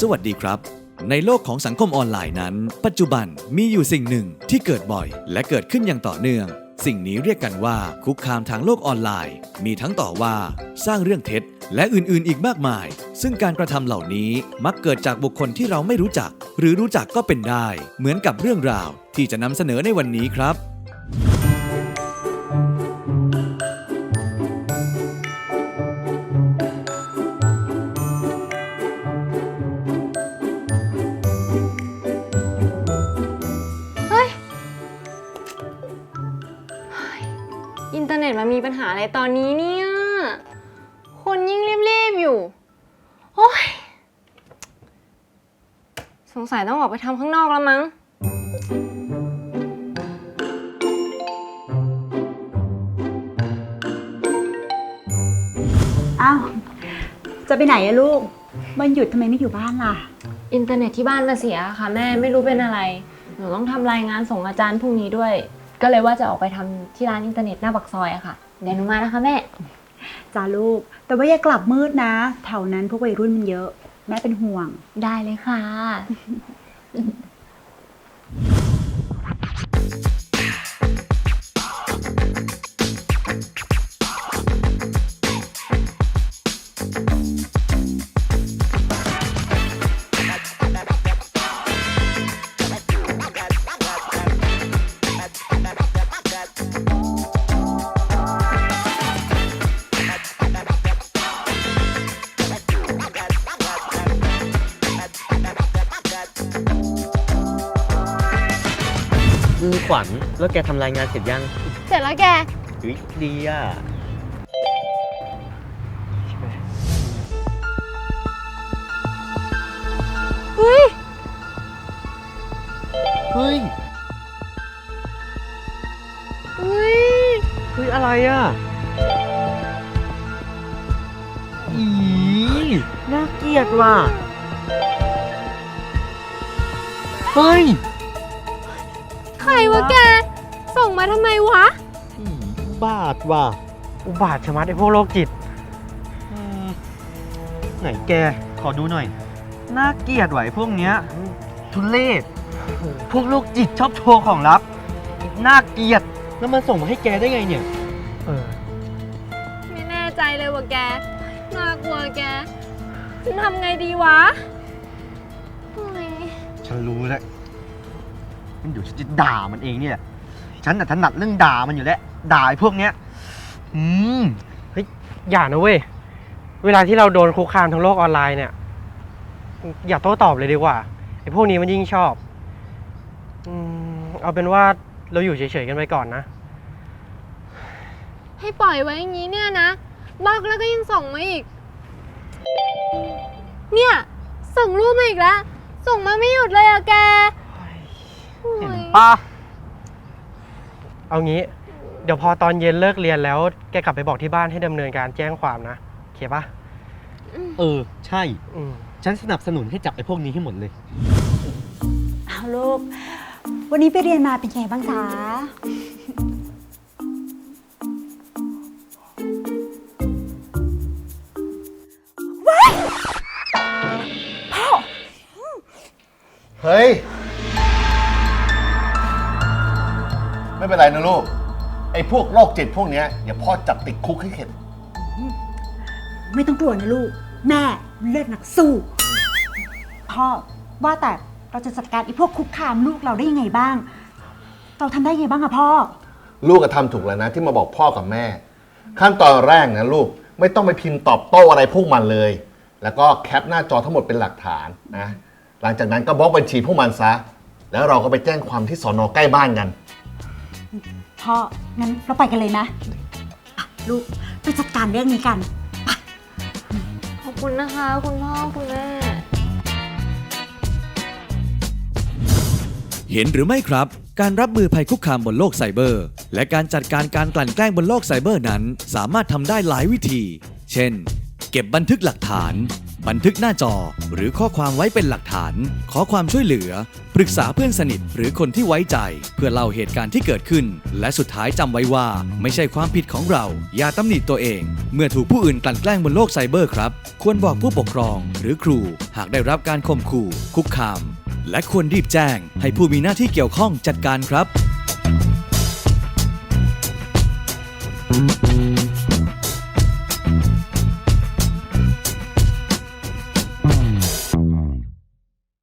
สวัสดีครับ ในโลกของสังคมออนไลน์นั้น ปัจจุบันมีอยู่สิ่งหนึ่งที่เกิดบ่อย และเกิดขึ้นอย่างต่อเนื่อง สิ่งนี้เรียกกันว่าคุกคามทางโลกออนไลน์ มีทั้งต่อว่า สร้างเรื่องเท็จ และอื่นๆ อีกมากมาย ซึ่งการกระทำเหล่านี้มักเกิดจากบุคคลที่เราไม่รู้จัก หรือรู้จักก็เป็นได้ เหมือนกับเรื่องราวที่จะนำเสนอในวันนี้ครับ หาอะไรตอนนี้เนี่ย คนยิ่งรีบๆอยู่ โอ้ย สงสัยต้องออกไปทำข้างนอกแล้วมั้ง อ้าว จะไปไหนอะลูกมันหยุดทำไมไม่อยู่บ้านล่ะ อินเทอร์เน็ตที่บ้านมาเสียค่ะแม่ไม่รู้เป็นอะไร หนูต้องทำรายงานส่งอาจารย์พรุ่งนี้ด้วย ก็เลยว่าจะออกไปทำที่ร้านอินเทอร์เน็ตหน้าปักซอยอะค่ะ เดี๋ยวหนูมานะคะแม่ จ้าลูก แต่ว่าอย่ากลับมืดนะ แถวนั้นพวกวัยรุ่นมันเยอะ แม่เป็นห่วง ได้เลยค่ะ ขวัญแล้วแกทำรายงานเสร็จยังเสร็จแล้วแกเฮ้ยดีอะ เฮ้ย เฮ้ย เฮ้ย เฮ้ย อะไรอะ อีน่าเกลียดว่ะ เฮ้ยใค รวะแก ส่งมาทำไมวะอีบาดว่ะ อุบาทชะมัดไอ้พวกโรคจิตอืมไหนแก ขอดูหน่อย น่าเกลียดว่ะไอ้พวกเนี้ย ทุเลศพวกโรคจิตชอบโชว์ของลับ น่าเกลียด แล้วมันส่งมาให้แกได้ไงเนี่ย เออ ไม่แน่ใจเลยว่ะแก น่ากลัวแกฉันทำไงดีวะเฮ้ยฉันรู้แล้ว มันอยู่ฉันจะด่ามันเองเนี่ยฉันน่ะถนัดเรื่องด่ามันอยู่แล้วด่าไอ้พวกเนี้ยอืมอย่านะเว้ย เวลาที่เราโดนคุกคามทางโลกออนไลน์เนี่ย อย่าโต้ตอบเลยดีกว่าไอ้พวกนี้มันยิ่งชอบอืมเอาเป็นว่าเราอยู่เฉยๆกันไปก่อนนะ ให้ปล่อยไว้อย่างนี้เนี่ยนะบล็อกแล้วก็ยังส่งมาอีก เนี่ย ส่งรูปมาอีกแล้ว ส่งมาไม่หยุดเลยอะแกเห็นโอ้ย ปะเอางี้ เดี๋ยวพอตอนเย็นเลิกเรียนแล้ว แกกลับไปบอกที่บ้านให้ดำเนินการแจ้งความนะโอเคปะเออ ใช่ อืม ฉันสนับสนุนให้จับไอ้พวกนี้ให้หมดเลยอ้าวลูก วันนี้ไปเรียนมาเป็นไงบ้างจ๊ะเฮ้ย ไม่เป็นไรนะลูก ไอ้พวกโรคจิตพวกเนี้ยอย่าพ่อจับติดคุกให้เข็ด ไม่ต้องกลัวนะลูก แม่เลือดนักสู้ พ่อว่าแต่เราจะจัดการไอ้พวกคุกคามลูกเราได้ยังไงบ้าง เราทำได้ยังไงบ้างอะพ่อ ลูกก็ทำถูกแล้วนะ ที่มาบอกพ่อกับแม่ ขั้นตอนแรกนะลูกไม่ต้องไปพิมพ์ตอบโต้อะไรพวกมันเลย แล้วก็แคปหน้าจอทั้งหมดเป็นหลักฐานนะ หลังจากนั้นก็บล็อกบัญชีพวกมันซะ แล้วเราก็ไปแจ้งความที่สอนอใกล้บ้านกัน พ่อ งั้นเราไปกันเลยนะอะลูกไปจัดการเรื่องนี้กัน ขอบคุณนะคะ คุณพ่อ คุณแม่ เห็นหรือไม่ครับ การรับมือภัยคุกคามบนโลกไซเบอร์ และการจัดการการกลั่นแกล้งบนโลกไซเบอร์นั้น สามารถทำได้หลายวิธี เช่น เก็บบันทึกหลักฐาน บันทึกหน้าจอหรือข้อความไว้เป็นหลักฐาน ขอความช่วยเหลือ ปรึกษาเพื่อนสนิทหรือคนที่ไว้ใจ เพื่อเล่าเหตุการณ์ที่เกิดขึ้น และสุดท้ายจำไว้ว่า ไม่ใช่ความผิดของเรา อย่าตำหนิตัวเอง เมื่อถูกผู้อื่นกลั่นแกล้งบนโลกไซเบอร์ครับ ควรบอกผู้ปกครองหรือครู หากได้รับการข่มขู่ คุกคาม และควรรีบแจ้ง ให้ผู้มีหน้าที่เกี่ยวข้องจัดการครับ